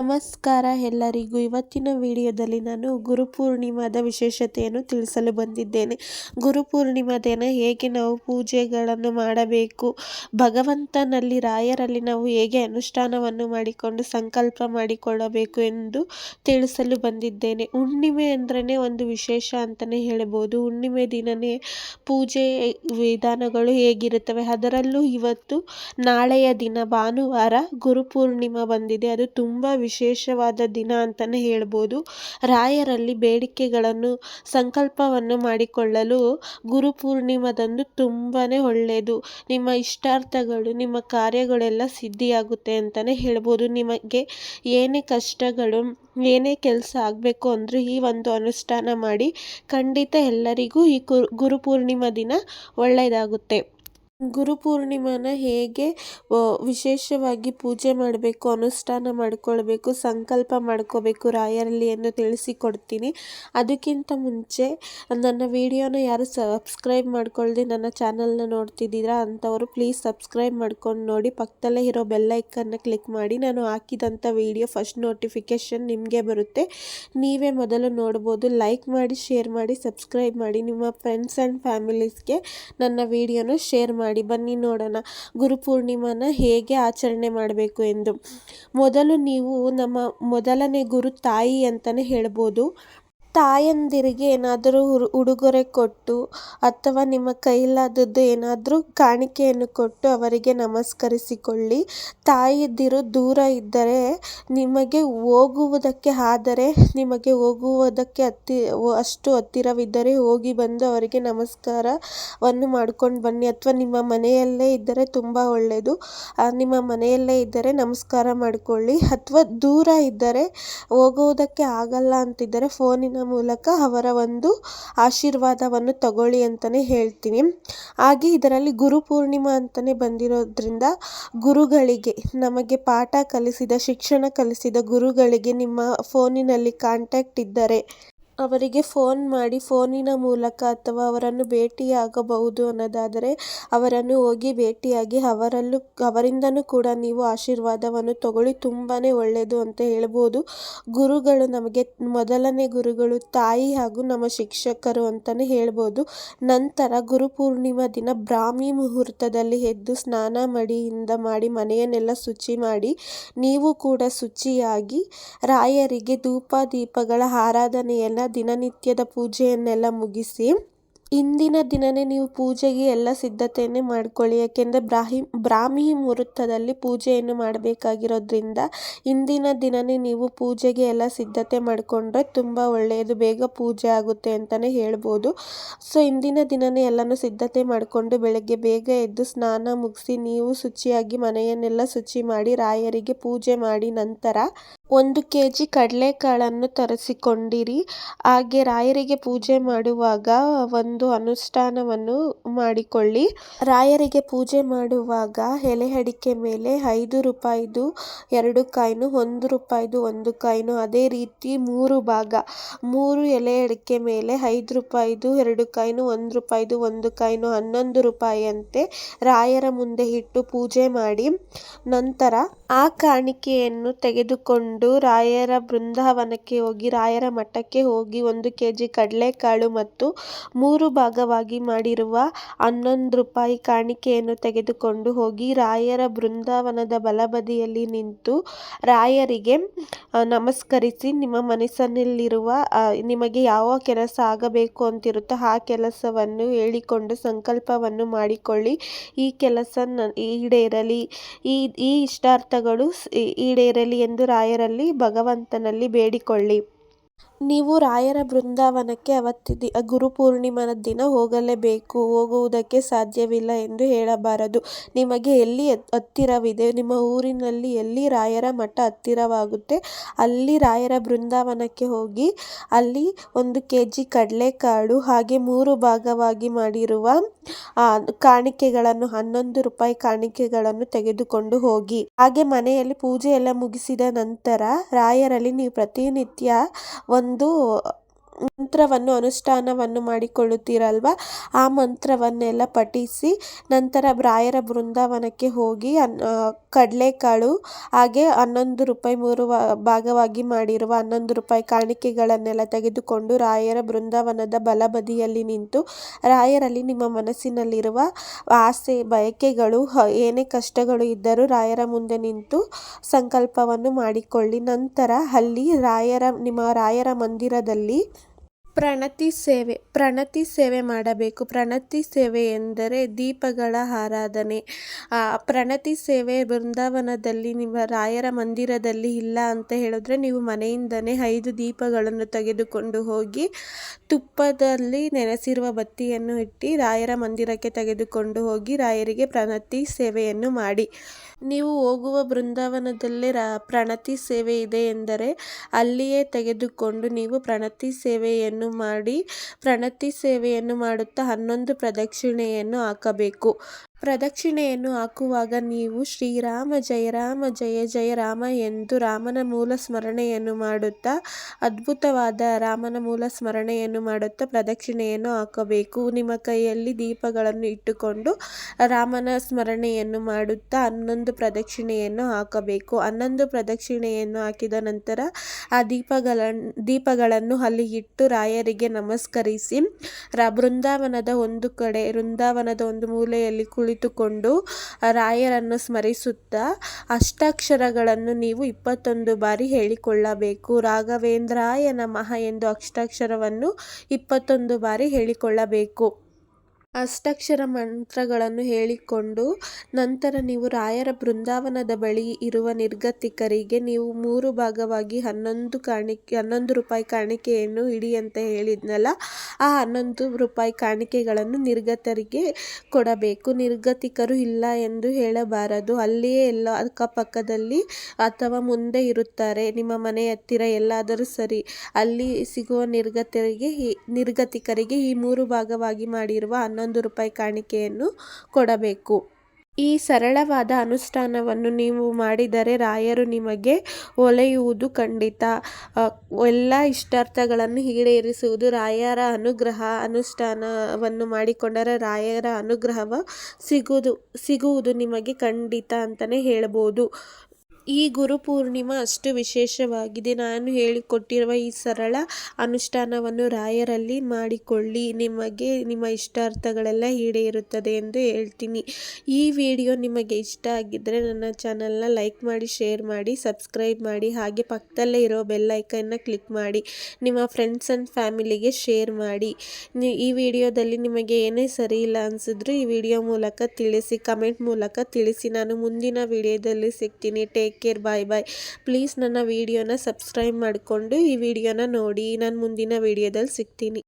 ನಮಸ್ಕಾರ ಎಲ್ಲರಿಗೂ. ಇವತ್ತಿನ ವಿಡಿಯೋದಲ್ಲಿ ನಾನು ಗುರುಪೂರ್ಣಿಮಾದ ವಿಶೇಷತೆಯನ್ನು ತಿಳಿಸಲು ಬಂದಿದ್ದೇನೆ. ಗುರುಪೂರ್ಣಿಮಾ ದಿನ ಹೇಗೆ ನಾವು ಪೂಜೆಗಳನ್ನು ಮಾಡಬೇಕು, ಭಗವಂತನಲ್ಲಿ, ರಾಯರಲ್ಲಿ ನಾವು ಹೇಗೆ ಅನುಷ್ಠಾನವನ್ನು ಮಾಡಿಕೊಂಡು ಸಂಕಲ್ಪ ಮಾಡಿಕೊಳ್ಳಬೇಕು ಎಂದು ತಿಳಿಸಲು ಬಂದಿದ್ದೇನೆ. ಹುಣ್ಣಿಮೆ ಅಂದ್ರೇ ಒಂದು ವಿಶೇಷ ಅಂತಲೇ ಹೇಳಬಹುದು ಹುಣ್ಣಿಮೆ ದಿನವೇ ಪೂಜೆ ವಿಧಾನಗಳು ಹೇಗಿರುತ್ತವೆ, ಅದರಲ್ಲೂ ಇವತ್ತು ನಾಳೆಯ ದಿನ ಭಾನುವಾರ ಗುರುಪೂರ್ಣಿಮಾ ಬಂದಿದೆ. ಅದು ತುಂಬ ವಿಶೇಷವಾದ ದಿನ ಅಂತಲೇ ಹೇಳ್ಬೋದು. ರಾಯರಲ್ಲಿ ಬೇಡಿಕೆಗಳನ್ನು, ಸಂಕಲ್ಪವನ್ನು ಮಾಡಿಕೊಳ್ಳಲು ಗುರುಪೂರ್ಣಿಮಾದಂದು ತುಂಬಾ ಒಳ್ಳೆಯದು. ನಿಮ್ಮ ಇಷ್ಟಾರ್ಥಗಳು, ನಿಮ್ಮ ಕಾರ್ಯಗಳೆಲ್ಲ ಸಿದ್ಧಿಯಾಗುತ್ತೆ ಅಂತಲೇ ಹೇಳ್ಬೋದು. ನಿಮಗೆ ಏನೇ ಕಷ್ಟಗಳು, ಏನೇ ಕೆಲಸ ಆಗಬೇಕು ಅಂದರೂ ಈ ಒಂದು ಅನುಷ್ಠಾನ ಮಾಡಿ ಖಂಡಿತ ಎಲ್ಲರಿಗೂ ಈ ಗುರು ಗುರುಪೂರ್ಣಿಮಾ ದಿನ ಒಳ್ಳೆಯದಾಗುತ್ತೆ. ಗುರುಪೂರ್ಣಿಮಾನ ಹೇಗೆ ವಿಶೇಷವಾಗಿ ಪೂಜೆ ಮಾಡಬೇಕು, ಅನುಷ್ಠಾನ ಮಾಡಿಕೊಳ್ಬೇಕು, ಸಂಕಲ್ಪ ಮಾಡ್ಕೋಬೇಕು ರಾಯರಲ್ಲಿ ಎಂದು ತಿಳಿಸಿಕೊಡ್ತೀನಿ. ಅದಕ್ಕಿಂತ ಮುಂಚೆ ನನ್ನ ವಿಡಿಯೋನ ಯಾರು ಸಬ್ಸ್ಕ್ರೈಬ್ ಮಾಡ್ಕೊಳ್ಳದೆ ನನ್ನ ಚಾನಲ್ನ ನೋಡ್ತಿದ್ದೀರಾ ಅಂಥವರು ಪ್ಲೀಸ್ ಸಬ್ಸ್ಕ್ರೈಬ್ ಮಾಡ್ಕೊಂಡು ನೋಡಿ. ಪಕ್ಕದಲ್ಲೇ ಇರೋ ಬೆಲ್ಲೈಕನ್ನ ಕ್ಲಿಕ್ ಮಾಡಿ. ನಾನು ಹಾಕಿದಂಥ ವಿಡಿಯೋ ಫಸ್ಟ್ ನೋಟಿಫಿಕೇಷನ್ ನಿಮಗೆ ಬರುತ್ತೆ. ನೀವೇ ಮೊದಲು ನೋಡ್ಬೋದು. ಲೈಕ್ ಮಾಡಿ, ಶೇರ್ ಮಾಡಿ, ಸಬ್ಸ್ಕ್ರೈಬ್ ಮಾಡಿ. ನಿಮ್ಮ ಫ್ರೆಂಡ್ಸ್ ಆ್ಯಂಡ್ ಫ್ಯಾಮಿಲೀಸ್ಗೆ ನನ್ನ ವಿಡಿಯೋನ ಶೇರ್ ಮಾಡಿ. ಬನ್ನಿ ನೋಡೋಣ. ಗುರುಪೂರ್ಣಿಮಾನ ಹೇಗೆ ಆಚರಣೆ ಮಾಡಬೇಕು ಎಂದು. ಮೊದಲು ನೀವು ನಮ್ಮ ಮೊದಲನೇ ಗುರು ತಾಯಿ ಅಂತಲೇ ಹೇಳ್ಬೋದು. ತಾಯಂದಿರಿಗೆ ಏನಾದರೂ ಉಡುಗೊರೆ ಕೊಟ್ಟು ಅಥವಾ ನಿಮ್ಮ ಕೈಲಾದದ್ದು ಏನಾದರೂ ಕಾಣಿಕೆಯನ್ನು ಕೊಟ್ಟು ಅವರಿಗೆ ನಮಸ್ಕರಿಸಿಕೊಳ್ಳಿ. ತಾಯಂದಿರು ದೂರ ಇದ್ದರೆ ನಿಮಗೆ ಹೋಗುವುದಕ್ಕೆ, ಆದರೆ ನಿಮಗೆ ಹೋಗುವುದಕ್ಕೆ ಹತ್ತಿ, ಅಷ್ಟು ಹತ್ತಿರವಿದ್ದರೆ ಹೋಗಿ ಬಂದು ಅವರಿಗೆ ನಮಸ್ಕಾರವನ್ನು ಮಾಡ್ಕೊಂಡು ಬನ್ನಿ. ಅಥವಾ ನಿಮ್ಮ ಮನೆಯಲ್ಲೇ ಇದ್ದರೆ ತುಂಬ ಒಳ್ಳೆಯದು. ನಿಮ್ಮ ಮನೆಯಲ್ಲೇ ಇದ್ದರೆ ನಮಸ್ಕಾರ ಮಾಡಿಕೊಳ್ಳಿ. ಅಥವಾ ದೂರ ಇದ್ದರೆ ಹೋಗುವುದಕ್ಕೆ ಆಗಲ್ಲ ಅಂತಿದ್ದರೆ ಫೋನಿನ ಮೂಲಕ ಅವರ ಒಂದು ಆಶೀರ್ವಾದವನ್ನು ತಗೊಳ್ಳಿ ಅಂತಲೇ ಹೇಳ್ತೀನಿ. ಹಾಗೆ ಇದರಲ್ಲಿ ಗುರು ಪೂರ್ಣಿಮಾ ಅಂತಲೇ ಬಂದಿರೋದ್ರಿಂದ ಗುರುಗಳಿಗೆ, ನಮಗೆ ಪಾಠ ಕಲಿಸಿದ, ಶಿಕ್ಷಣ ಕಲಿಸಿದ ಗುರುಗಳಿಗೆ ನಿಮ್ಮ ಫೋನಿನಲ್ಲಿ ಕಾಂಟ್ಯಾಕ್ಟ್ ಇದ್ದರೆ ಅವರಿಗೆ ಫೋನ್ ಮಾಡಿ ಫೋನಿನ ಮೂಲಕ ಅಥವಾ ಅವರನ್ನು ಭೇಟಿಯಾಗಬಹುದು ಅನ್ನೋದಾದರೆ ಅವರನ್ನು ಹೋಗಿ ಭೇಟಿಯಾಗಿ ಅವರಲ್ಲೂ, ಅವರಿಂದನೂ ಕೂಡ ನೀವು ಆಶೀರ್ವಾದವನ್ನು ತಗೊಳ್ಳಿ. ತುಂಬಾ ಒಳ್ಳೆಯದು ಅಂತ ಹೇಳ್ಬೋದು. ಗುರುಗಳು ನಮಗೆ, ಮೊದಲನೇ ಗುರುಗಳು ತಾಯಿ ಹಾಗೂ ನಮ್ಮ ಶಿಕ್ಷಕರು ಅಂತಲೇ ಹೇಳ್ಬೋದು. ನಂತರ ಗುರುಪೂರ್ಣಿಮಾ ದಿನ ಬ್ರಾಹ್ಮಿ ಮುಹೂರ್ತದಲ್ಲಿ ಎದ್ದು ಸ್ನಾನ ಮಡಿಯಿಂದ ಮಾಡಿ ಮನೆಯನ್ನೆಲ್ಲ ಶುಚಿ ಮಾಡಿ ನೀವು ಕೂಡ ಶುಚಿಯಾಗಿ ರಾಯರಿಗೆ ಧೂಪ ದೀಪಗಳ ಆರಾಧನೆಯನ್ನು ದಿನನಿತ್ಯದ ಪೂಜೆಯನ್ನೆಲ್ಲ ಮುಗಿಸಿ ಇಂದಿನ ದಿನವೇ ನೀವು ಪೂಜೆಗೆ ಎಲ್ಲ ಸಿದ್ಧತೆಯನ್ನೇ ಮಾಡ್ಕೊಳ್ಳಿ. ಯಾಕೆಂದರೆ ಬ್ರಾಹಿ, ಬ್ರಾಹ್ಮಿ ಮುಹೂರ್ತದಲ್ಲಿ ಪೂಜೆಯನ್ನು ಮಾಡಬೇಕಾಗಿರೋದ್ರಿಂದ ಇಂದಿನ ದಿನವೇ ನೀವು ಪೂಜೆಗೆ ಎಲ್ಲ ಸಿದ್ಧತೆ ಮಾಡಿಕೊಂಡ್ರೆ ತುಂಬ ಒಳ್ಳೆಯದು. ಬೇಗ ಪೂಜೆ ಆಗುತ್ತೆ ಅಂತಲೇ ಹೇಳ್ಬೋದು. ಸೊ, ಇಂದಿನ ದಿನವೇ ಎಲ್ಲನೂ ಸಿದ್ಧತೆ ಮಾಡಿಕೊಂಡು ಬೆಳಗ್ಗೆ ಬೇಗ ಎದ್ದು ಸ್ನಾನ ಮುಗಿಸಿ ನೀವು ಶುಚಿಯಾಗಿ ಮನೆಯನ್ನೆಲ್ಲ ಶುಚಿ ಮಾಡಿ ರಾಯರಿಗೆ ಪೂಜೆ ಮಾಡಿ ನಂತರ ಒಂದು ಕೆ ಜಿ ಕಡಲೆಕಾಳನ್ನು ತರಿಸಿಕೊಂಡಿರಿ. ಹಾಗೆ ರಾಯರಿಗೆ ಪೂಜೆ ಮಾಡುವಾಗ ಒಂದು ಅನುಷ್ಠಾನವನ್ನು ಮಾಡಿಕೊಳ್ಳಿ. ರಾಯರಿಗೆ ಪೂಜೆ ಮಾಡುವಾಗ ಎಲೆ ಅಡಿಕೆ ಮೇಲೆ ಐದು ರೂಪಾಯಿದು ಎರಡು ಕಾಯಿನು, ಒಂದು ರೂಪಾಯಿದು ಒಂದು ಕಾಯಿನು, ಅದೇ ರೀತಿ ಮೂರು ಭಾಗ. ಮೂರು ಎಲೆ ಅಡಿಕೆ ಮೇಲೆ ಐದು ರೂಪಾಯಿದು ಎರಡು ಕಾಯಿನು, ಒಂದು ರೂಪಾಯಿದು ಒಂದು ಕಾಯಿನು, ಹನ್ನೊಂದು ರೂಪಾಯಿಯಂತೆ ರಾಯರ ಮುಂದೆ ಇಟ್ಟು ಪೂಜೆ ಮಾಡಿ. ನಂತರ ಆ ಕಾಣಿಕೆಯನ್ನು ತೆಗೆದುಕೊಂಡು ರಾಯರ ಬೃಂದಾವನಕ್ಕೆ ಹೋಗಿ, ರಾಯರ ಮಠಕ್ಕೆ ಹೋಗಿ ಒಂದು ಕೆ ಜಿ ಕಡಲೆಕಾಳು ಮತ್ತು ಮೂರು ಭಾಗವಾಗಿ ಮಾಡಿರುವ ಹನ್ನೊಂದು ರೂಪಾಯಿ ಕಾಣಿಕೆಯನ್ನು ತೆಗೆದುಕೊಂಡು ಹೋಗಿ, ರಾಯರ ಬೃಂದಾವನದ ಬಲಬದಿಯಲ್ಲಿ ನಿಂತು ರಾಯರಿಗೆ ನಮಸ್ಕರಿಸಿ, ನಿಮ್ಮ ಮನಸ್ಸಿನಲ್ಲಿರುವ ನಿಮಗೆ ಯಾವ ಕೆಲಸ ಆಗಬೇಕು ಅಂತಿರುತ್ತೋ ಆ ಕೆಲಸವನ್ನು ಹೇಳಿಕೊಂಡು ಸಂಕಲ್ಪವನ್ನು ಮಾಡಿಕೊಳ್ಳಿ. ಈ ಕೆಲಸ ಈಡೇರಲಿ. ಈ ಈ ಇಷ್ಟಾರ್ಥಗಳು ಈಡೇರಲಿ ಎಂದು ರಾಯರಲ್ಲಿ ಭಗವಂತನಲ್ಲಿ ಬೇಡಿಕೊಳ್ಳಿ. ನೀವು ರಾಯರ ಬೃಂದಾವನಕ್ಕೆ ಅವತ್ತಿ ಗುರುಪೂರ್ಣಿಮದ ದಿನ ಹೋಗಲೇಬೇಕು, ಹೋಗುವುದಕ್ಕೆ ಸಾಧ್ಯವಿಲ್ಲ ಎಂದು ಹೇಳಬಾರದು. ನಿಮಗೆ ಎಲ್ಲಿ ಹತ್ತಿರವಿದೆ? ನಿಮ್ಮ ಊರಿನಲ್ಲಿ ಎಲ್ಲಿ ರಾಯರ ಮಠ ಹತ್ತಿರವಾಗುತ್ತೆ? ಅಲ್ಲಿ ರಾಯರ ಬೃಂದಾವನಕ್ಕೆ ಹೋಗಿ, ಅಲ್ಲಿ ಒಂದು ಕೆ ಜಿ ಕಡಲೆಕಾಳು, ಹಾಗೆ ಮೂರು ಭಾಗವಾಗಿ ಮಾಡಿರುವ ಕಾಣಿಕೆಗಳನ್ನು, ಹನ್ನೊಂದು ರೂಪಾಯಿ ಕಾಣಿಕೆಗಳನ್ನು ತೆಗೆದುಕೊಂಡು ಹೋಗಿ. ಹಾಗೆ ಮನೆಯಲ್ಲಿ ಪೂಜೆ ಎಲ್ಲ ಮುಗಿಸಿದ ನಂತರ ರಾಯರಲ್ಲಿ ನೀವು ಪ್ರತಿನಿತ್ಯ ಒಂದು ಒಂದು ಮಂತ್ರವನ್ನು, ಅನುಷ್ಠಾನವನ್ನು ಮಾಡಿಕೊಳ್ಳುತ್ತೀರಲ್ವ? ಆ ಮಂತ್ರವನ್ನೆಲ್ಲ ಪಠಿಸಿ ನಂತರ ರಾಯರ ಬೃಂದಾವನಕ್ಕೆ ಹೋಗಿ ಕಡಲೆಕಾಳು, ಹಾಗೆ ಹನ್ನೊಂದು ರೂಪಾಯಿ ಮೂರು ಭಾಗವಾಗಿ ಮಾಡಿರುವ ಹನ್ನೊಂದು ರೂಪಾಯಿ ಕಾಣಿಕೆಗಳನ್ನೆಲ್ಲ ತೆಗೆದುಕೊಂಡು ರಾಯರ ಬೃಂದಾವನದ ಬಲಬದಿಯಲ್ಲಿ ನಿಂತು ರಾಯರಲ್ಲಿ ನಿಮ್ಮ ಮನಸ್ಸಿನಲ್ಲಿರುವ ಆಸೆ, ಬಯಕೆಗಳು ಏನೇ ಕಷ್ಟಗಳು ಇದ್ದರೂ ರಾಯರ ಮುಂದೆ ನಿಂತು ಸಂಕಲ್ಪವನ್ನು ಮಾಡಿಕೊಳ್ಳಿ. ನಂತರ ಅಲ್ಲಿ ರಾಯರ, ನಿಮ್ಮ ರಾಯರ ಮಂದಿರದಲ್ಲಿ ಪ್ರಣತಿ ಸೇವೆ ಪ್ರಣತಿ ಸೇವೆ ಮಾಡಬೇಕು. ಪ್ರಣತಿ ಸೇವೆ ಎಂದರೆ ದೀಪಗಳ ಆರಾಧನೆ. ಪ್ರಣತಿ ಸೇವೆ ಬೃಂದಾವನದಲ್ಲಿ ನಿಮ್ಮ ರಾಯರ ಮಂದಿರದಲ್ಲಿ ಇಲ್ಲ ಅಂತ ಹೇಳಿದ್ರೆ ನೀವು ಮನೆಯಿಂದನೇ ಐದು ದೀಪಗಳನ್ನು ತೆಗೆದುಕೊಂಡು ಹೋಗಿ ತುಪ್ಪದಲ್ಲಿ ನೆನೆಸಿರುವ ಬತ್ತಿಯನ್ನು ಇಟ್ಟು ರಾಯರ ಮಂದಿರಕ್ಕೆ ತೆಗೆದುಕೊಂಡು ಹೋಗಿ ರಾಯರಿಗೆ ಪ್ರಣತಿ ಸೇವೆಯನ್ನು ಮಾಡಿ. ನೀವು ಹೋಗುವ ಬೃಂದಾವನದಲ್ಲೇ ರ, ಪ್ರಣತಿ ಸೇವೆ ಇದೆ ಎಂದರೆ ಅಲ್ಲಿಯೇ ತೆಗೆದುಕೊಂಡು ನೀವು ಪ್ರಣತಿ ಸೇವೆಯನ್ನು ಮಾಡಿ, ಪ್ರಣತಿ ಸೇವೆಯನ್ನು ಮಾಡುತ್ತಾ ಹನ್ನೊಂದು ಪ್ರದಕ್ಷಿಣೆಯನ್ನು ಹಾಕಬೇಕು. ಪ್ರದಕ್ಷಿಣೆಯನ್ನು ಹಾಕುವಾಗ ನೀವು ಶ್ರೀರಾಮ ಜಯ ರಾಮ ಜಯ ಜಯ ರಾಮ ಎಂದು ರಾಮನ ಮೂಲ ಸ್ಮರಣೆಯನ್ನು ಮಾಡುತ್ತಾ, ಅದ್ಭುತವಾದ ರಾಮನ ಮೂಲ ಸ್ಮರಣೆಯನ್ನು ಮಾಡುತ್ತಾ ಪ್ರದಕ್ಷಿಣೆಯನ್ನು ಹಾಕಬೇಕು. ನಿಮ್ಮ ಕೈಯಲ್ಲಿ ದೀಪಗಳನ್ನು ಇಟ್ಟುಕೊಂಡು ರಾಮನ ಸ್ಮರಣೆಯನ್ನು ಮಾಡುತ್ತಾ ಹನ್ನೊಂದು ಪ್ರದಕ್ಷಿಣೆಯನ್ನು ಹಾಕಬೇಕು. ಹನ್ನೊಂದು ಪ್ರದಕ್ಷಿಣೆಯನ್ನು ಹಾಕಿದ ನಂತರ ಆ ದೀಪಗಳನ್ನು ದೀಪಗಳನ್ನು ಅಲ್ಲಿ ಇಟ್ಟು ರಾಯರಿಗೆ ನಮಸ್ಕರಿಸಿ, ರ, ಬೃಂದಾವನದ ಒಂದು ಕಡೆ, ಬೃಂದಾವನದ ಒಂದು ಮೂಲೆಯಲ್ಲಿ ಕುಳಿತುಕೊಂಡು ರಾಯರನ್ನು ಸ್ಮರಿಸುತ್ತಾ ಅಷ್ಟಾಕ್ಷರಗಳನ್ನು ನೀವು ಇಪ್ಪತ್ತೊಂದು ಬಾರಿ ಹೇಳಿಕೊಳ್ಳಬೇಕು. ರಾಘವೇಂದ್ರಾಯ ನಮಃ ಎಂದು ಅಷ್ಟಾಕ್ಷರವನ್ನು ಇಪ್ಪತ್ತೊಂದು ಬಾರಿ ಹೇಳಿಕೊಳ್ಳಬೇಕು. ಅಷ್ಟಾಕ್ಷರ ಮಂತ್ರಗಳನ್ನು ಹೇಳಿಕೊಂಡು ನಂತರ ನೀವು ರಾಯರ ಬೃಂದಾವನದ ಬಳಿ ಇರುವ ನಿರ್ಗತಿಕರಿಗೆ ನೀವು ಮೂರು ಭಾಗವಾಗಿ ಹನ್ನೊಂದು ಕಾಣಿಕೆ, ಹನ್ನೊಂದು ರೂಪಾಯಿ ಕಾಣಿಕೆಯನ್ನು ಇಡಿ ಅಂತ ಹೇಳಿದ್ನಲ್ಲ, ಆ ಹನ್ನೊಂದು ರೂಪಾಯಿ ಕಾಣಿಕೆಗಳನ್ನು ನಿರ್ಗತರಿಗೆ ಕೊಡಬೇಕು. ನಿರ್ಗತಿಕರು ಇಲ್ಲ ಎಂದು ಹೇಳಬಾರದು. ಅಲ್ಲಿಯೇ ಎಲ್ಲ ಅಕ್ಕಪಕ್ಕದಲ್ಲಿ ಅಥವಾ ಮುಂದೆ ಇರುತ್ತಾರೆ. ನಿಮ್ಮ ಮನೆ ಹತ್ತಿರ ಎಲ್ಲಾದರೂ ಸರಿ, ಅಲ್ಲಿ ಸಿಗುವ ನಿರ್ಗತರಿಗೆ ನಿರ್ಗತಿಕರಿಗೆ ಈ ಮೂರು ಭಾಗವಾಗಿ ಮಾಡಿರುವ ರೂಪಾಯಿ ಕಾಣಿಕೆಯನ್ನು ಕೊಡಬೇಕು. ಈ ಸರಳವಾದ ಅನುಷ್ಠಾನವನ್ನು ನೀವು ಮಾಡಿದರೆ ರಾಯರು ನಿಮಗೆ ಒಲೆಯುವುದು ಖಂಡಿತ. ಎಲ್ಲ ಇಷ್ಟಾರ್ಥಗಳನ್ನು ಈಡೇರಿಸುವುದು ರಾಯರ ಅನುಗ್ರಹ ಅನುಷ್ಠಾನವನ್ನು ಮಾಡಿಕೊಂಡರೆ ರಾಯರ ಅನುಗ್ರಹವ ಸಿಗುವುದು ಸಿಗುವುದು ನಿಮಗೆ ಖಂಡಿತ ಅಂತಲೇ ಹೇಳ್ಬೋದು. ಈ ಗುರುಪೂರ್ಣಿಮಾ ಅಷ್ಟು ವಿಶೇಷವಾಗಿದೆ. ನಾನು ಹೇಳಿಕೊಟ್ಟಿರುವ ಈ ಸರಳ ಅನುಷ್ಠಾನವನ್ನು ರಾಯರಲ್ಲಿ ಮಾಡಿಕೊಳ್ಳಿ. ನಿಮಗೆ ನಿಮ್ಮ ಇಷ್ಟಾರ್ಥಗಳೆಲ್ಲ ಈಡೇರುತ್ತದೆ ಎಂದು ಹೇಳ್ತೀನಿ. ಈ ವಿಡಿಯೋ ನಿಮಗೆ ಇಷ್ಟ ಆಗಿದ್ದರೆ ನನ್ನ ಚಾನಲ್ನ ಲೈಕ್ ಮಾಡಿ, ಶೇರ್ ಮಾಡಿ, ಸಬ್ಸ್ಕ್ರೈಬ್ ಮಾಡಿ, ಹಾಗೆ ಪಕ್ಕದಲ್ಲೇ ಇರೋ ಬೆಲ್ಲೈಕನ್ನ ಕ್ಲಿಕ್ ಮಾಡಿ, ನಿಮ್ಮ ಫ್ರೆಂಡ್ಸ್ ಆ್ಯಂಡ್ ಫ್ಯಾಮಿಲಿಗೆ ಶೇರ್ ಮಾಡಿ. ಈ ವಿಡಿಯೋದಲ್ಲಿ ನಿಮಗೆ ಏನೇ ಸರಿ ಇಲ್ಲ ಅನಿಸಿದ್ರು ಈ ವಿಡಿಯೋ ಮೂಲಕ ತಿಳಿಸಿ, ಕಮೆಂಟ್ ಮೂಲಕ ತಿಳಿಸಿ. ನಾನು ಮುಂದಿನ ವಿಡಿಯೋದಲ್ಲಿ ಸಿಗ್ತೀನಿ. Take care bye bye please ನನ್ನ ವೀಡಿಯೋನ ಸಬ್ಸ್ಕ್ರೈಬ್ ಮಾಡಿಕೊಂಡು ಈ ವಿಡಿಯೋನ ನೋಡಿ. ನಾನು ಮುಂದಿನ ವಿಡಿಯೋದಲ್ಲಿ ಸಿಗ್ತೀನಿ.